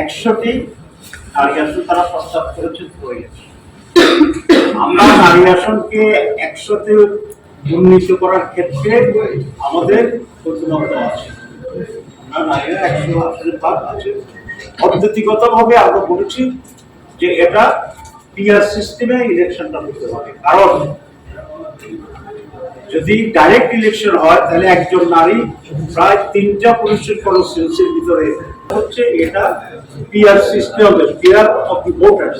একশোটি নারী আসন তারা প্রস্তাব করেছে প্রয়োজন আমরা নারী আসনকে একশোতে উন্নীত করার ক্ষেত্রে আমাদের প্রতিমত আছে। আমরা নারীরা একশো আসনের ভাগ আছে। পদ্ধতিগত ভাবে আমরা বলেছি যে এটা পিআর সিস্টেমে ইলেকশনটা হতে হবে। কারণ যদি ডাইরেক্ট ইলেকশন হয়, তাহলে একজন নারী প্রায় তিনটা পুরুষের কনস্টিটিউন্সির ভিতরে হচ্ছে এটা PR system PR of the voters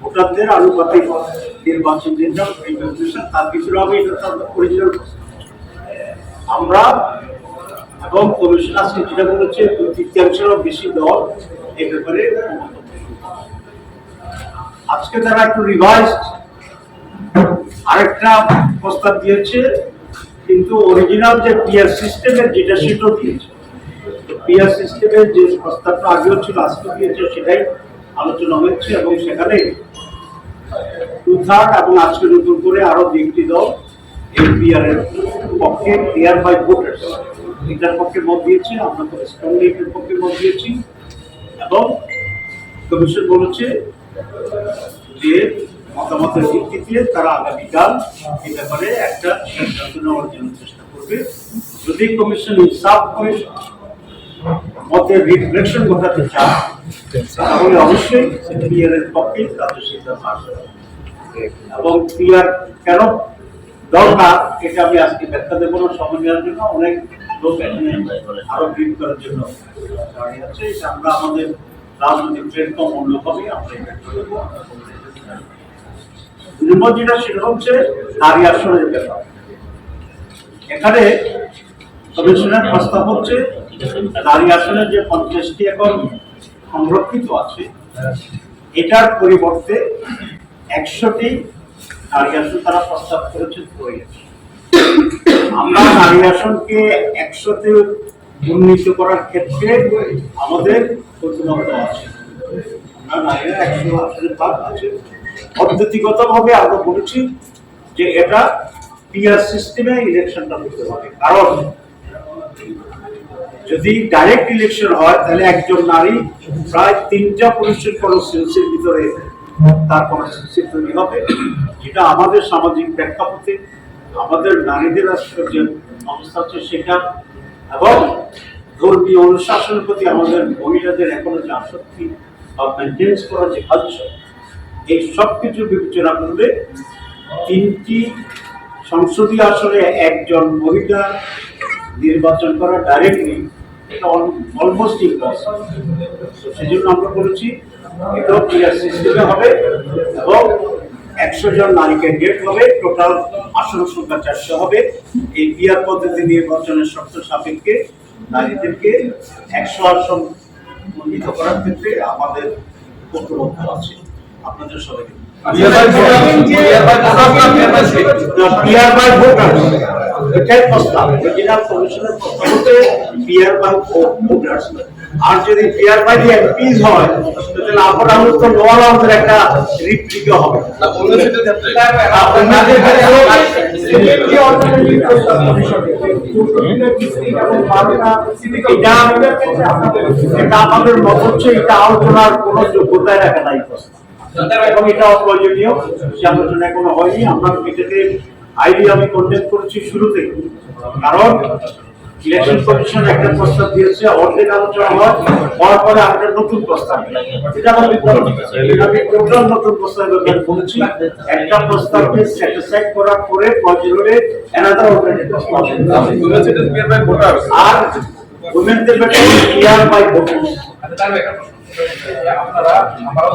ভোটারদের আনুপাতিক নির্বাচন তার অরিজিনাল আমরা এবং কমিশন যেটা বলেছে বেশি দল এ ব্যাপারে আজকে তারা একটু রিভাইজড আরেকটা প্রস্তাব দিয়েছে, কিন্তু অরিজিনাল যে পিআর সিস্টেমের যেটা সেটাও দিয়েছে পিআর সিস্টেমের যে প্রস্তাবটা আগেও ছিল, আজকে দিয়েছে, সেটাই আলোচনা হচ্ছে এবং সেখানে টু থার্ড এবং আজকে নতুন করে আরও দুইটি দল এই পিআর এর পক্ষে পিআর বাই ভোটার্স এটার পক্ষে মত দিয়েছে, আমরা তো স্ট্রংলি এটার পক্ষে মত দিয়েছি। এবং কমিশন বলেছে যে মতামতের ভিত্তিতে তারা আগামীকাল এই ব্যাপারে একটা সিদ্ধান্ত নেওয়ার জন্য চেষ্টা করবে। যদি কমিশন ইনসাফ করে মতের রিফ্লেকশন ঘটাতে চায় তাহলে অবশ্যই পিআর এর পক্ষে তাদের সিদ্ধান্ত আসবে এবং পিআর কেন? দরকার, এটা আমি আজকে ব্যাখ্যা দেবো না, সময় নেওয়ার জন্য। অনেক লোক এখানে আরও ব্রিফ করার জন্য দাঁড়িয়ে আছে। এটা আমরা আমাদের রাজনৈতিক প্ল্যাটফর্ম অন্যভাবে আমরা এটা করব দুই নম্বর যেটা সেটা হচ্ছে নারী আসনের ব্যাপার। এখানে কমিশনের প্রস্তাব হচ্ছে নারী আসনের যে পঞ্চাশটি এখন সংরক্ষিত আছে, এটার পরিবর্তে একশোটি নারী আসন তারা প্রস্তাব করেছে প্রয়োজন আমরা নারী আসনকে একশোতে উন্নীত করার ক্ষেত্রে আমাদের প্রতিমত আছে। আমরা নারীরা একশো আছে। পদ্ধতিগত ভাবে আমরা বলেছি যে এটা পিআর সিস্টেমে ইলেকশনটা হতে হবে। কারণ যদি ডাইরেক্ট ইলেকশন হয়, তাহলে একজন নারী প্রায় তিনটা পুরুষের কনস্টিটিউন্সির ভিতরে তার কনস্টিটিউন্সি তৈরি হবে। যেটা আমাদের সামাজিক প্রেক্ষাপটে আমাদের নারীদের আজকের যে অবস্থা হচ্ছে সেটা এবং ধর্মীয় অনুশাসনের প্রতি আমাদের মহিলাদের এখনও যে আসক্তি বা মেনটেন্স করার যে কালচার এই সব কিছু বিবেচনা করলে তিনটি সংসদীয় আসনে একজন মহিলা নির্বাচন করা ডাইরেক্টলি এটা অলমোস্ট ইম্পসিবল সেই জন্য আমরা বলেছি এটাও ক্লিয়ার সিস্টেমে হবে এবং একশো জন নারী ক্যান্ডিডেট হবে টোটাল আসন সংখ্যা চারশো হবে। এই পিয়ার পদ্ধতি নির্বাচনের শর্ত সাপেক্ষে নারীদেরকে একশো আসন উন্নীত করার ক্ষেত্রে আমাদের ঐক্যবদ্ধ আছে। আপনাদের সবাইকে পিয়ার বাই ভোটার এটাই প্রস্তাব অরিজিনাল কমিশনের পিয়ার বাই ভোটার্স আর যদি পিয়ার বাই এমপিস হয় তাহলে আমাদের তো লোয়ার আমাদের একটা রিপ্লিকা হবে। এটা এটা আমাদের মত হচ্ছে এটা আলোচনার কোনো যোগ্যতায় রাখা নাই। প্রস্তাব এবং এটা অপ্রয়োজনীয় সে আলোচনা এখনও হয়নি। আমরা এটাকে আইডি আমি কন্টেক্ট করেছি শুরুতে কারণ ইলেকশন কমিশন একটা প্রস্তাব দিয়েছে, অর্ধেক আলোচনা হওয়ার পরে একটা নতুন প্রস্তাব টোটাল নতুন প্রস্তাব একটা প্রস্তাবকে স্যাটিসফাইড করার পরে হলে অ্যানাদার প্রস্তাব। আর উইমেনদের ব্যাপারে ক্লিয়ার বাই ভোটার্স আপনারা, আমারও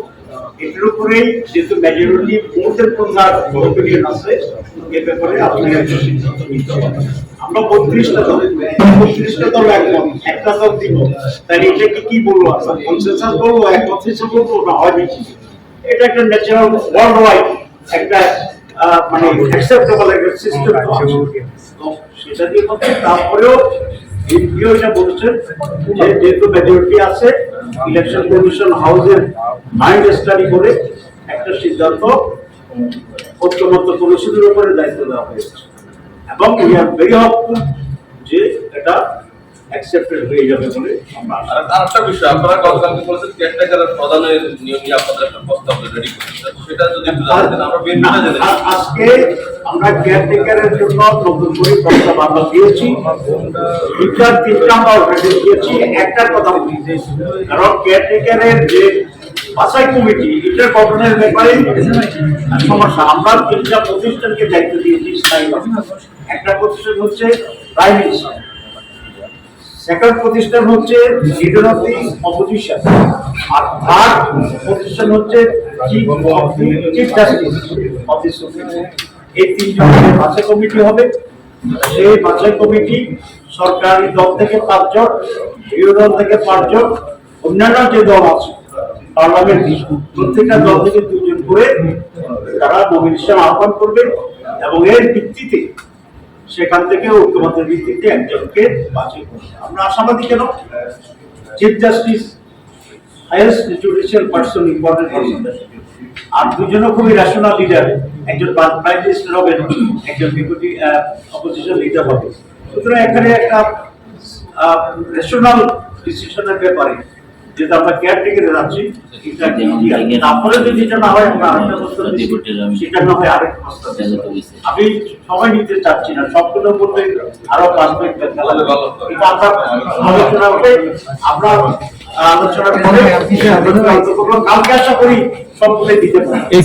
এটার উপরেই যেহেতু মেজরিটি ভোটের আছে, এ ব্যাপারে আপনাকে একটা সিদ্ধান্ত আমরা বত্রিশটা দল বত্রিশটা দল একটা দল দিব। তাহলে এটাকে কি বলব? আচ্ছা কনসেনসাস বলব একমত বলব না হয় এটা একটা ন্যাচারাল ওয়ার্ল্ড ওয়াইড একটা মানে অ্যাকসেপ্টেবল একটা সিস্টেম সেটা দিয়ে তারপরেও এমপিও এটা বলছেন যে যেহেতু মেজরিটি আছে ইলেকশন কমিশন হাউসের মাইন্ড স্টাডি করে একটা সিদ্ধান্ত ঐক্যমত্য কমিশনের উপরে দায়িত্ব দেওয়া হয়েছে। এবং উই আর ভেরি হপফুল যে এটা অ্যাকসেপ্টেড হয়ে যাবে বলে আমরা আরেকটা বিষয় আপনারা গতকালকে বলেছেন কেয়ারটেকারের প্রধানের নিয়োগ নিয়ে আপনাদের একটা প্রস্তাব রেডি করছেন সেটা যদি একটু জানাতেন আমরা বিএনপিটা জেনে আ- আজকে আমরা কেয়ারটেকারের জন্য নতুন করে প্রস্তাব আমরা দিয়েছি। তিনটা আমরা অলরেডি দিয়েছি। একটার কথা বলি কারণ কেয়ারটেকারের যে বাছাই কমিটি এটার গঠনের ব্যাপারে সমস্যা। আমরা তিনটা প্রতিষ্ঠানকে দায়িত্ব দিয়েছি একটা প্রতিষ্ঠান হচ্ছে প্রাইম মিনিস্টার সেকেন্ড প্রতিষ্ঠান হচ্ছে লিডার অফ দি অপোজিশন আর থার্ড প্রতিষ্ঠান হচ্ছে chief of the chief justice of the supreme এই তিনজনের বাছাই কমিটি হবে, সেই বাছাই কমিটি সরকারি দল থেকে পাঁচজন, বিরোধী দল থেকে পাঁচজন, অন্যান্য যে দল আছে, পার্লামেন্ট প্রত্যেকটা দল থেকে দুজন করে তারা নমিনেশন আহ্বান করবে এবং এর ভিত্তিতে সেখান থেকে ঐক্যমতের ভিত্তিতে একজনকে বাছাই করবে। আমরা আশাবাদী কেন? Chief justice highest judicial person important person আর দুজনও খুবই ন্যাশনাল লিডার একজন প্রাইম মিনিস্টার হবেন, একজন ডেপুটি অপোজিশন লিডার হবে সুতরাং এখানে একটা ন্যাশনাল ডিসিশনের ব্যাপারে যেটা আমরা কেয়ারটেকারে যাচ্ছি এটা তারপরে যদি এটা না হয় আমরা আরেকটা প্রস্তাব দিচ্ছি, সেটা না হয় আরেক প্রস্তাব দিচ্ছি। আমি সময় নিতে চাচ্ছি না সবগুলো বলতে আরও পাঁচ মিনিট এটা আমরা আলোচনা হবে আমরা আলোচনার পরে কালকে আশা করি সবগুলো দিতে পারি এই।